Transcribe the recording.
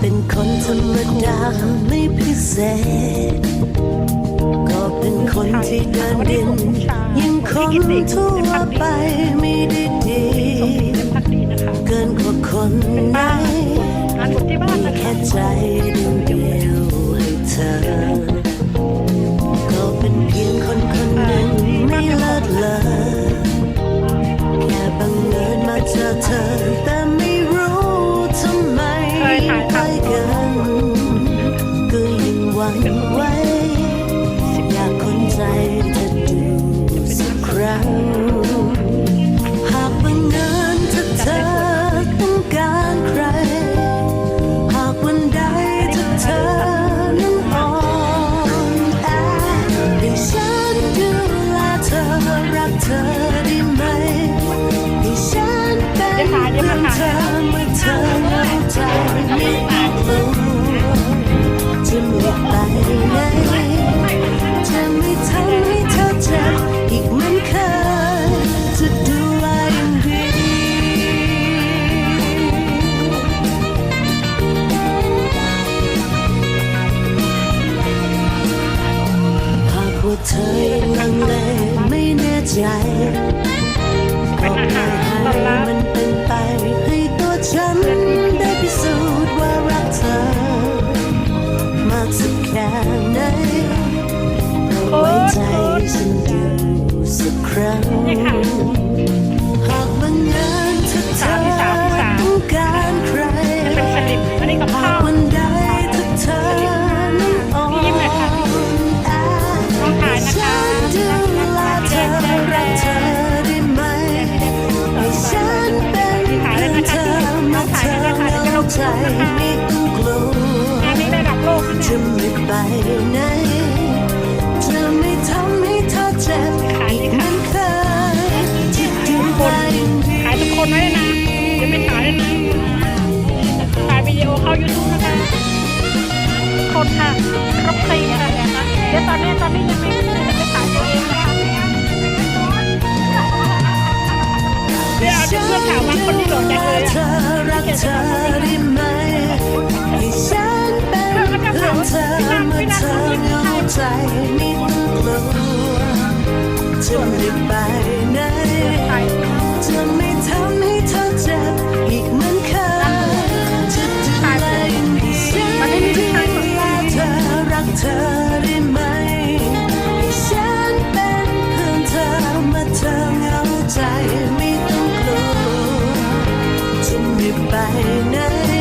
เป็นคนธรรมดาไม่พิเศษ ก็เป็นคนที่เดินดินยังคงทั่วไปไม่ได้ เธอยังลังเลไม่แน่ 在梦里。 ไม่ต้องกลัจะไม่ไปไหนจะไม่ทำให้เธอเจ็บอีกเหมืคยนที่เธอหลับอยู่เอดีอ ใจไม่ต้องกลัวจะไม่ไปไหนจะไม่ทำให้เธอเจ็บอีกเหมือนเคยจะดูแลอย่างดีที่ดูแลเธอรักเธอได้ไหมฉันเป็นเพื่อนเธอมาเธอเหงาใจไม่ต้องกลัวจะไม่ไปไหน